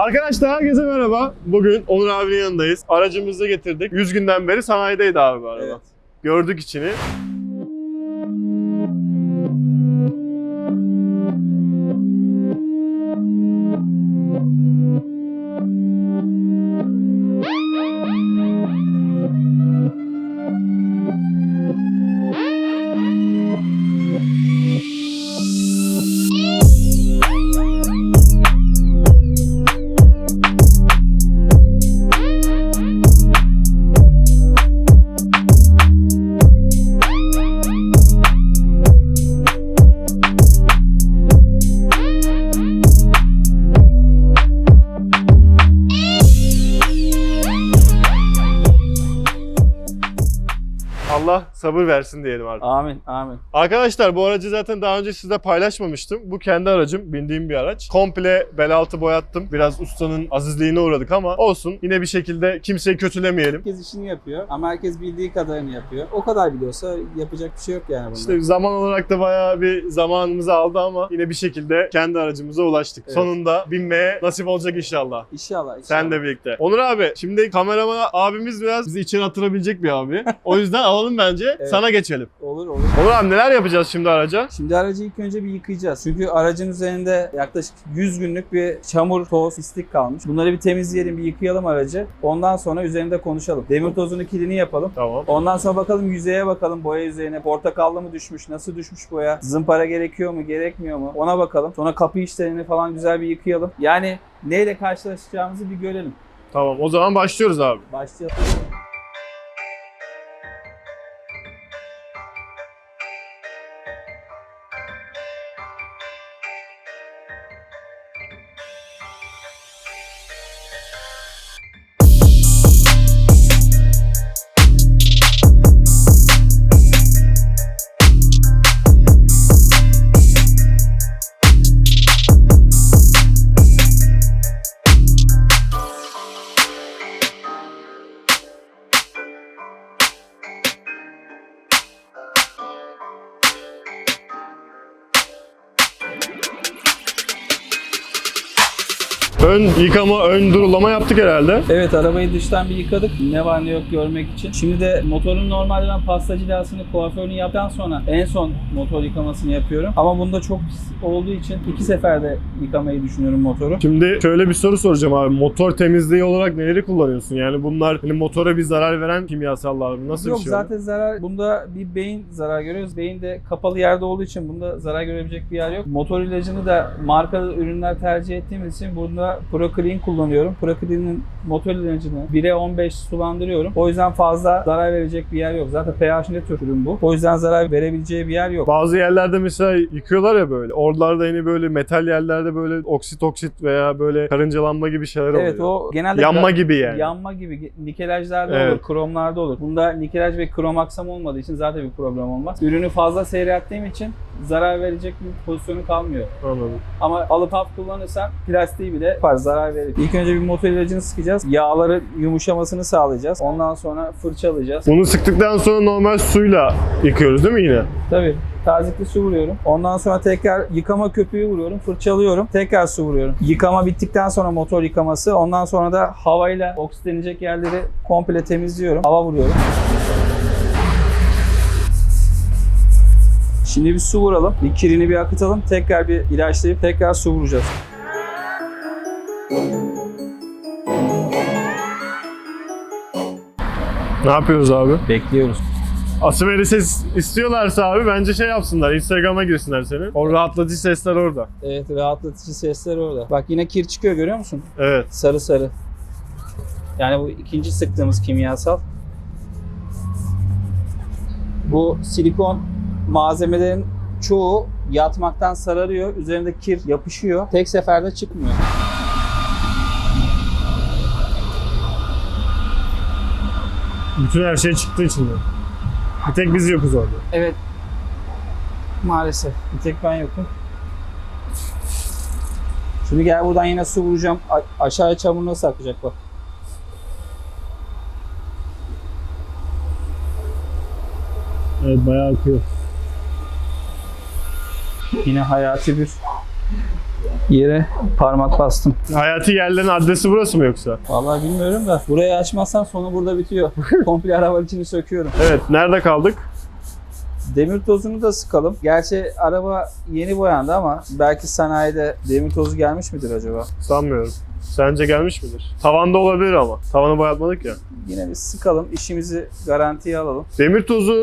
Arkadaşlar herkese merhaba. Bugün Onur abinin yanındayız. Aracımızı getirdik. 100 günden beri sanayideydi abi bu araba. Evet. Gördük içini. Sabır versin diyelim artık. Amin, amin. Arkadaşlar bu aracı zaten daha önce size paylaşmamıştım. Bu kendi aracım, bindiğim bir araç. Komple bel altı boyattım. Biraz ustanın azizliğine uğradık ama olsun. Yine bir şekilde kimseyi kötülemeyelim. Herkes işini yapıyor ama herkes bildiği kadarını yapıyor. O kadar biliyorsa yapacak bir şey yok yani bunda. İşte zaman olarak da bayağı bir zamanımızı aldı ama yine bir şekilde kendi aracımıza ulaştık. Evet. Sonunda binmeye nasip olacak inşallah. İnşallah, inşallah. Sen de birlikte. Onur abi şimdi kameraman abimiz biraz bizi içeri attırabilecek bir abi. O yüzden alalım bence. Evet. Sana geçelim. Olur, olur. Onur abi neler yapacağız şimdi araca? Şimdi aracı ilk önce bir yıkayacağız. Çünkü aracın üzerinde yaklaşık 100 günlük bir çamur, toz, pislik kalmış. Bunları bir temizleyelim, bir yıkayalım aracı. Ondan sonra üzerinde konuşalım. Demir tozunu kilini yapalım. Tamam. Ondan sonra bakalım yüzeye bakalım boya yüzeyine. Portakallı mı düşmüş, nasıl düşmüş boya? Zımpara gerekiyor mu, gerekmiyor mu? Ona bakalım. Sonra kapı işlerini falan güzel bir yıkayalım. Yani neyle karşılaşacağımızı bir görelim. Tamam o zaman başlıyoruz abi. Başlayalım. Yıkama, ön durulama yaptık herhalde. Evet arabayı dıştan bir yıkadık. Ne var ne yok görmek için. Şimdi de motorun normalde ben pasta cilasını, kuaförünü yaptıktan sonra en son motor yıkamasını yapıyorum. Ama bunda çok pis olduğu için iki seferde yıkamayı düşünüyorum motoru. Şimdi şöyle bir soru soracağım abi. Motor temizliği olarak neleri kullanıyorsun? Yani bunlar hani motora bir zarar veren kimyasallar mı? Nasıl Yok bir şey? zaten zarar bunda bir beyin zarar görüyoruz. Beyin de kapalı yerde olduğu için bunda zarar görebilecek bir yer yok. Motor ilacını da markalı ürünler tercih ettiğimiz için bunda ProClean kullanıyorum. ProClean'in motor ilacını 1'e 15 sulandırıyorum. O yüzden fazla zarar verecek bir yer yok. Zaten pH ne tür ürün bu. O yüzden zarar verebileceği bir yer yok. Bazı yerlerde mesela yıkıyorlar ya böyle. Oralarda yine böyle metal yerlerde böyle oksit oksit veya böyle karıncalanma gibi şeyler Evet oluyor. o genelde Yanma gibi yani. Yanma gibi nikelajlarda Evet. olur, kromlarda olur. Bunda nikelaj ve krom aksam olmadığı için zaten bir problem olmaz. Ürünü fazla seyrettiğim için zarar verecek bir pozisyonu kalmıyor. Anladım. Ama alıp haf kullanırsan plastiği bile yapar, zarar verir. İlk önce bir motor ilacını sıkacağız. Yağların yumuşamasını sağlayacağız. Ondan sonra fırçalayacağız. Bunu sıktıktan sonra normal suyla yıkıyoruz değil mi yine? Tabii tazikli su vuruyorum. Ondan sonra tekrar yıkama köpüğü vuruyorum, fırçalıyorum. Tekrar su vuruyorum. Yıkama bittikten sonra motor yıkaması. Ondan sonra da havayla oksitlenecek yerleri komple temizliyorum. Hava vuruyorum. Şimdi bir su vuralım. Bir kirini bir akıtalım. Tekrar bir ilaçlayıp tekrar su vuracağız. Ne yapıyoruz abi? Bekliyoruz. Asimeri ses istiyorlarsa abi bence şey yapsınlar. Instagram'a girsinler senin. O rahatlatıcı sesler orada. Evet rahatlatıcı sesler orada. Bak yine kir çıkıyor görüyor musun? Evet. Sarı sarı. Yani bu ikinci sıktığımız kimyasal. Bu silikon malzemelerin çoğu yatmaktan sararıyor. Üzerinde kir yapışıyor. Tek seferde çıkmıyor. Bütün her şey çıktığı için de. Bir tek biz yokuz orada. Evet. Maalesef. Bir tek ben yokum. Şimdi gel buradan yine su vuracağım. A- aşağıya çamur nasıl akacak bak. Evet bayağı akıyor. Yine hayati bir Yere parmak bastım. Hayati yerlerin adresi burası mı yoksa? Vallahi bilmiyorum da burayı açmazsam sonu burada bitiyor. Komple arabanın içini söküyorum. Evet nerede kaldık? Demir tozunu da sıkalım. Gerçi araba yeni boyandı ama belki sanayide demir tozu gelmiş midir acaba? Sanmıyorum. Sence gelmiş midir? Tavanda olabilir ama. Tavanı boyatmadık ya. Yine bir sıkalım, işimizi garantiye alalım. Demir tozu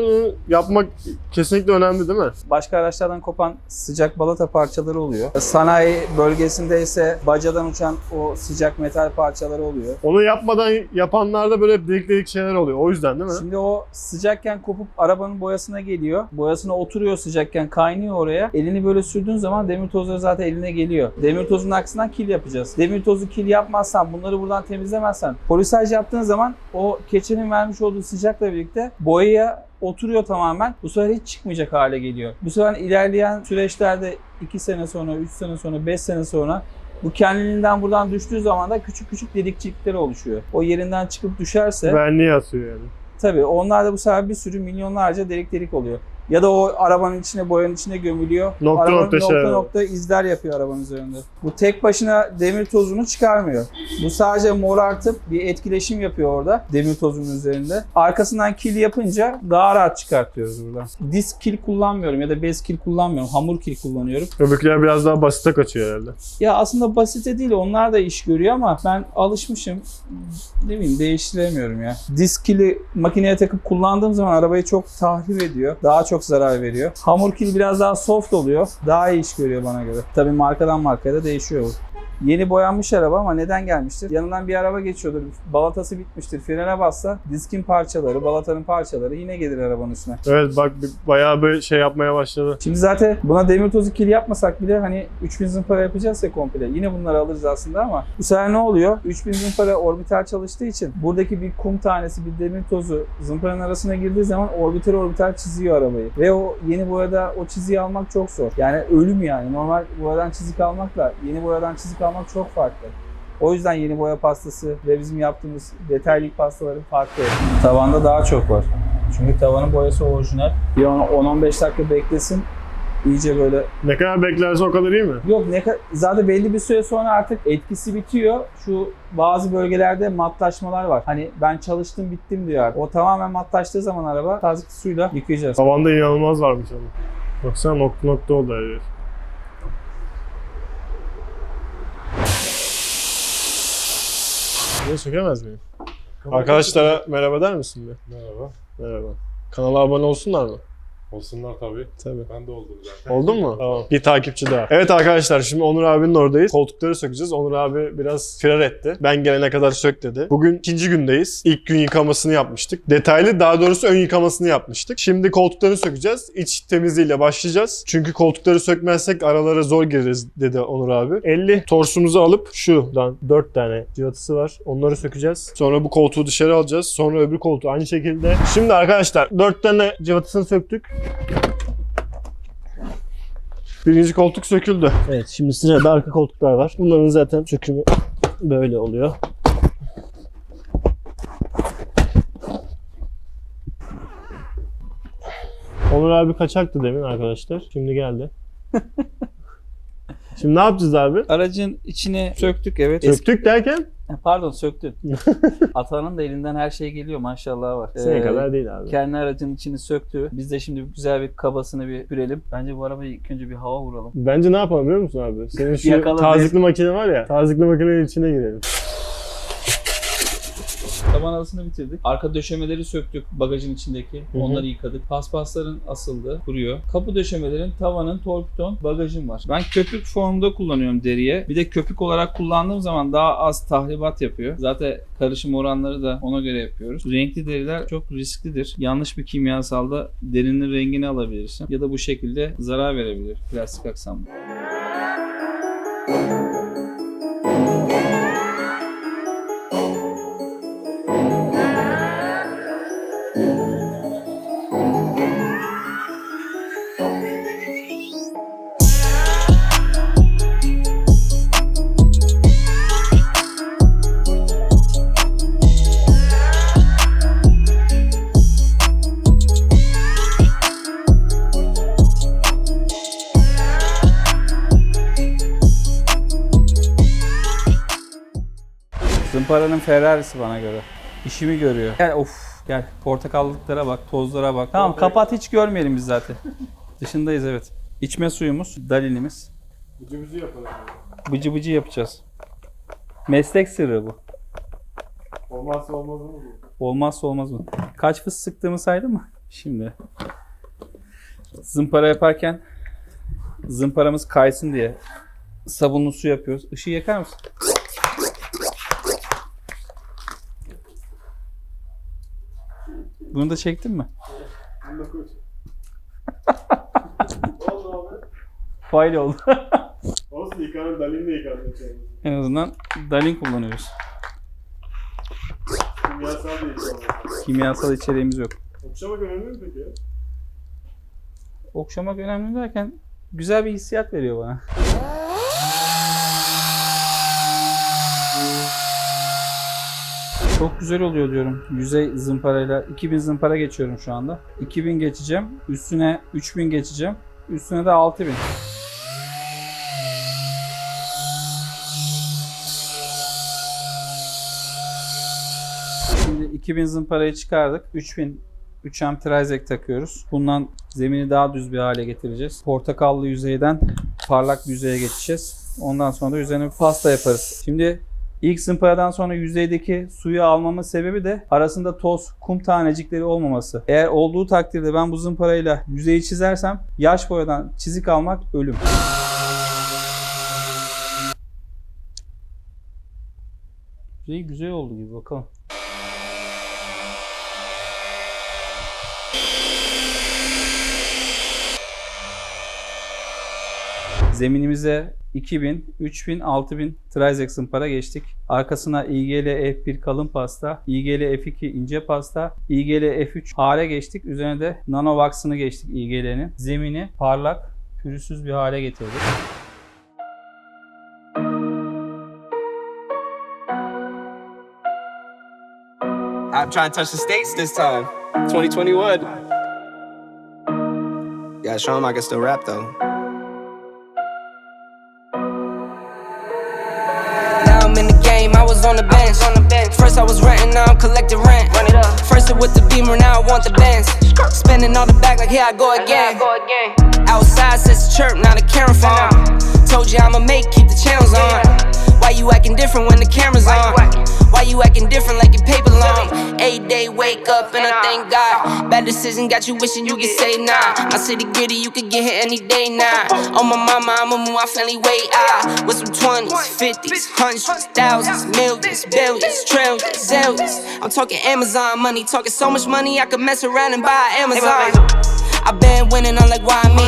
yapmak kesinlikle önemli değil mi? Başka araçlardan kopan sıcak balata parçaları oluyor. Sanayi bölgesinde ise bacadan uçan o sıcak metal parçaları oluyor. Onu yapmadan yapanlarda böyle hep delik delik şeyler oluyor. O yüzden değil mi? Şimdi o sıcakken kopup arabanın boyasına geliyor. Boyasına oturuyor sıcakken kaynıyor oraya. Elini böyle sürdüğün zaman demir tozları zaten eline geliyor. Demir tozunun aksından kil yapacağız. Demir tozu kil yapmazsan bunları buradan temizlemezsen polisaj yaptığın zaman o keçenin vermiş olduğu sıcakla birlikte boyaya oturuyor tamamen. Bu sefer hiç çıkmayacak hale geliyor. Bu sefer ilerleyen süreçlerde 2 sene sonra, 3 sene sonra, 5 sene sonra bu kendiliğinden buradan düştüğü zaman da küçük küçük delikçikleri oluşuyor. O yerinden çıkıp düşerse Benliği atıyor yani. Tabii onlar da bu sefer bir sürü milyonlarca delik delik oluyor. Ya da o arabanın içine, boyanın içine gömülüyor. Nokta Arabanın nokta nokta şeyler. nokta izler yapıyor arabanın üzerinde. Bu tek başına demir tozunu çıkarmıyor. Bu sadece morartıp bir etkileşim yapıyor orada demir tozunun üzerinde. Arkasından kil yapınca daha rahat çıkartıyoruz buradan. Disk kil kullanmıyorum ya da bez kil kullanmıyorum. Hamur kil kullanıyorum. Öbürküler biraz daha basite kaçıyor herhalde. Ya aslında basite değil onlar da iş görüyor ama ben alışmışım. Ne bileyim değiştiremiyorum ya. Diskili makineye takıp kullandığım zaman arabayı çok tahrip ediyor. Daha çok zarar veriyor. Hamur kili biraz daha soft oluyor. Daha iyi iş görüyor bana göre. Tabii markadan markaya da değişiyor bu. Yeni boyanmış araba ama neden gelmiştir? Yanından bir araba geçiyordur. Balatası bitmiştir. Frene bassa diskin parçaları, balatanın parçaları yine gelir arabanın üstüne. Evet bak bayağı bir şey yapmaya başladı. Şimdi zaten buna demir tozu kil yapmasak bile hani 3000 zımpara yapacağız ya komple. Yine bunları alırız aslında ama bu sefer ne oluyor? 3000 zımpara orbital çalıştığı için buradaki bir kum tanesi bir demir tozu zımparanın arasına girdiği zaman orbital orbital çiziyor arabayı. Ve o yeni boyada o çiziyi almak çok zor. Yani ölüm yani. Normal boyadan çizik almakla yeni boyadan çizik almak çok farklı. O yüzden yeni boya pastası ve bizim yaptığımız detaylık pastaların farklı. Tavanda daha çok var. Çünkü tavanın boyası orijinal. Bir 10-15 dakika beklesin. iyice böyle Ne kadar beklerse o kadar iyi mi? yok ne ka- zaten belli bir süre sonra artık etkisi bitiyor. Şu bazı bölgelerde matlaşmalar var. Hani ben çalıştım bittim diyor artık. O tamamen matlaştığı zaman araba tazik suyla yıkayacağız. Tavanda inanılmaz varmış ama. Baksana nokta nokta oldu her yer. Bunu sökemez miyim? Arkadaşlara merhaba der misin bir? Merhaba. Merhaba. Kanala abone olsunlar mı? Olsunlar tabii. Tabii. Ben de oldum zaten. Oldun mu? Tamam. Bir takipçi daha. Evet arkadaşlar şimdi Onur abinin oradayız. Koltukları sökeceğiz. Onur abi biraz firar etti. Ben gelene kadar sök dedi. Bugün ikinci gündeyiz. İlk gün yıkamasını yapmıştık. Detaylı daha doğrusu ön yıkamasını yapmıştık. Şimdi koltukları sökeceğiz. İç temizliğiyle başlayacağız. Çünkü koltukları sökmezsek aralara zor gireriz dedi Onur abi. 50 torsumuzu alıp şuradan 4 tane cıvatısı var. Onları sökeceğiz. Sonra bu koltuğu dışarı alacağız. Sonra öbür koltuğu aynı şekilde. Şimdi arkadaşlar 4 tane cıvatısını söktük. Birinci koltuk söküldü. Evet şimdi sırada arka koltuklar var. Bunların zaten sökümü böyle oluyor. Onur abi kaçaktı demin arkadaşlar. Şimdi geldi. Şimdi ne yapacağız abi? Aracın içine söktük evet. Söktük derken? Pardon söktün. Atanın da elinden her şey geliyor maşallah var. Sene Ee, kadar değil abi. Kendi aracın içini söktü. Biz de şimdi güzel bir kabasını bir sürelim. Bence bu arabayı ilk önce bir hava vuralım. Bence ne yapalım biliyor musun abi? Senin şu tazikli makine var ya. Tazikli makinenin içine girelim. Taban arasını bitirdik. Arka döşemeleri söktük bagajın içindeki. hı. Onları yıkadık. Paspasların asıldı, kuruyor. Kapı döşemelerin, tavanın, torpiton, bagajın var. Ben köpük formunda kullanıyorum deriye. Bir de köpük olarak kullandığım zaman daha az tahribat yapıyor. Zaten karışım oranları da ona göre yapıyoruz. Renkli deriler çok risklidir. Yanlış bir kimyasalda derinin rengini alabilirsin. Ya da bu şekilde zarar verebilir plastik aksamda. Ferrari'si bana göre. İşimi görüyor. Gel of gel portakallıklara bak, tozlara bak. Tamam kapat hiç görmeyelim biz zaten. Dışındayız evet. İçme suyumuz, dalinimiz. Bıcı bıcı yapalım. Bıcı bıcı yapacağız. Meslek sırrı bu. Olmazsa olmaz mı bu? Olmazsa olmaz mı? Kaç fıs sıktığımı saydın mı? Şimdi. Zımpara yaparken zımparamız kaysın diye sabunlu su yapıyoruz. Işığı yakar mısın? Bunu da çektin mi? Bunu da koy. Oldu abi? Fail oldu. Olsun yıkanır, Dalin'le yıkanır. en azından Dalin kullanıyoruz. Kimyasal değil. Kimyasal içeriğimiz yok. Okşamak önemli mi peki? Okşamak önemli derken güzel bir hissiyat veriyor bana. Çok güzel oluyor diyorum. Yüzey zımparayla 2000 zımpara geçiyorum şu anda. 2000 geçeceğim. Üstüne 3000 geçeceğim. Üstüne de 6000. Şimdi 2000 zımparayı çıkardık. 3000 3M Trizek takıyoruz. Bundan zemini daha düz bir hale getireceğiz. Portakallı yüzeyden parlak bir yüzeye geçeceğiz. Ondan sonra da üzerine bir pasta yaparız. Şimdi ilk zımparadan sonra yüzeydeki suyu almamın sebebi de arasında toz, kum tanecikleri olmaması. Eğer olduğu takdirde ben bu zımparayla yüzeyi çizersem yaş boyadan çizik almak ölüm. Yüzey güzel oldu gibi bakalım. Zeminimize 2000, 3000, 6000 Trizex zımpara geçtik. Arkasına IGL F1 kalın pasta, IGL F2 ince pasta, IGL F3 hale geçtik. Üzerine de Nanovax'ını geçtik IGL'nin. Zemini parlak, pürüzsüz bir hale getirdik. I'm trying to touch the states this time. 2021. Gotta show him I can still rap though. The game, I was on the bench. First I was renting, now I'm collecting rent. First it with the beamer, now I want the Benz. Spending all the back like here I go again. Outside says chirp, now the camera phone. Told you I'ma make, keep the channels on. Why you acting different when the camera's on? Why you acting different like your paper long? Eight day wake up and I thank God. Bad decision got you wishing you could say nah. I My city gritty, you could get hit any day now. On my mama, I'ma move my family way out. With some 20s, 50s, hundreds, thousands, millions, billions, trillions, zillions. I'm talking Amazon money, talking so much money I could mess around and buy Amazon. I been winning, I'm like, why me?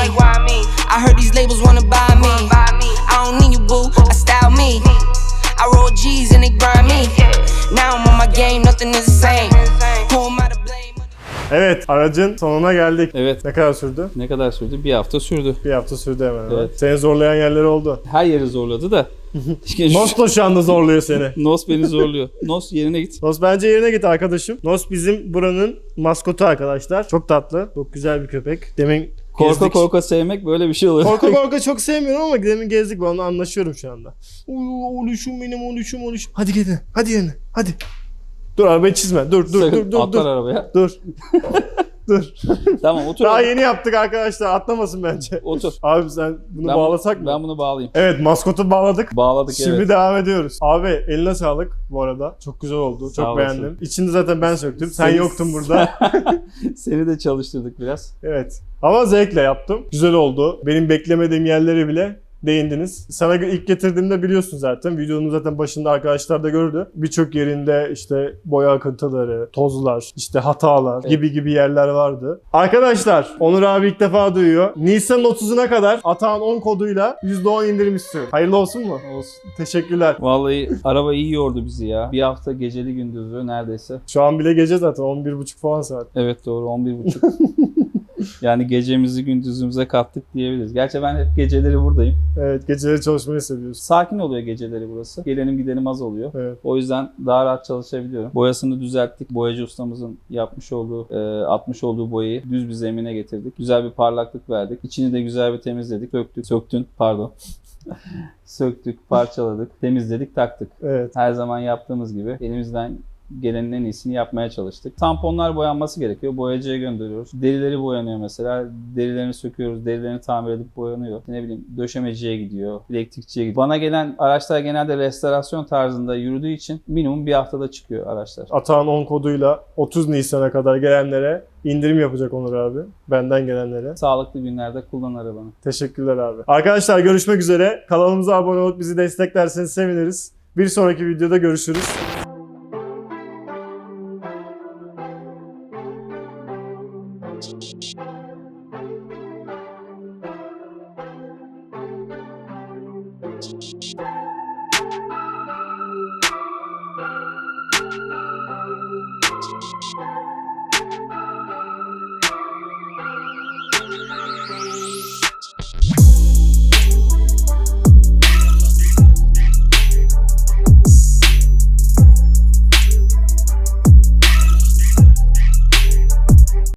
I heard these labels wanna buy me. I don't need you, boo. I style me. I roll G's and they grind me. Now I'm on my game, nothing is the same. Who am I to blame? Evet, aracın sonuna geldik. Evet. Ne kadar sürdü? Ne kadar sürdü? Bir hafta sürdü. Bir hafta sürdü hemen. hemen. Evet. Seni zorlayan yerler oldu. Her yeri zorladı da. Nos da şu anda zorluyor seni. Nos beni zorluyor. Nos yerine git. Nos bence yerine git arkadaşım. Nos bizim buranın maskotu arkadaşlar. Çok tatlı. Çok güzel bir köpek. Demin Korka gezdik. korka sevmek böyle bir şey oluyor. Korka korka çok sevmiyorum ama demin gezdik. Onunla anlaşıyorum şu anda. Uy, oluşum benim oluşum oluşum. Hadi gelin. Hadi yerine. Hadi. Dur arabayı çizme. Dur dur dur dur Atlar dur. arabaya. Dur. dur. Tamam otur. Daha yeni yaptık arkadaşlar. Atlamasın bence. Otur. Abi sen bunu Ben- bağlasak mı? Ben bunu bağlayayım. Evet maskotu bağladık. Bağladık Şimdi evet. devam ediyoruz. Abi eline sağlık bu arada. Çok güzel oldu. Sağ Çok olasın. beğendim. İçini zaten ben söktüm. Sen yoktun burada. Seni de çalıştırdık biraz. evet. Ama zevkle yaptım. Güzel oldu. Benim beklemediğim yerleri bile değindiniz. Sana ilk getirdiğimde biliyorsun zaten. Videonun zaten başında arkadaşlar da gördü. Birçok yerinde işte boya akıntıları, tozlar, işte hatalar Evet. gibi gibi yerler vardı. Arkadaşlar Onur abi ilk defa duyuyor. Nisan 30'una kadar Atağın 10 koduyla %10 indirim istiyor. Hayırlı olsun mu? Olsun. Teşekkürler. Vallahi araba iyi yordu bizi ya. Bir hafta geceli gündüzlü neredeyse. Şu an bile gece zaten 11.30 falan saat. Evet doğru 11.30. yani gecemizi gündüzümüze kattık diyebiliriz. Gerçi ben hep geceleri buradayım. Evet geceleri çalışmayı seviyorsun. Sakin oluyor geceleri burası. Gelenim gidenim az oluyor. Evet. O yüzden daha rahat çalışabiliyorum. Boyasını düzelttik. Boyacı ustamızın yapmış olduğu, e, atmış olduğu boyayı düz bir zemine getirdik. Güzel bir parlaklık verdik. İçini de güzel bir temizledik. Söktük, söktün pardon. Söktük, parçaladık, temizledik, taktık. Evet. Her zaman yaptığımız gibi elimizden gelenin en iyisini yapmaya çalıştık. Tamponlar boyanması gerekiyor. Boyacıya gönderiyoruz. Derileri boyanıyor mesela. Derilerini söküyoruz. Derilerini tamir edip boyanıyor. Ne bileyim döşemeciye gidiyor. Elektrikçiye gidiyor. Bana gelen araçlar genelde restorasyon tarzında yürüdüğü için minimum bir haftada çıkıyor araçlar. Atağın 10 koduyla 30 Nisan'a kadar gelenlere indirim yapacak Onur abi. Benden gelenlere. Sağlıklı günlerde kullan arabanı. Teşekkürler abi. Arkadaşlar görüşmek üzere. Kanalımıza abone olup bizi desteklerseniz seviniriz. Bir sonraki videoda görüşürüz. you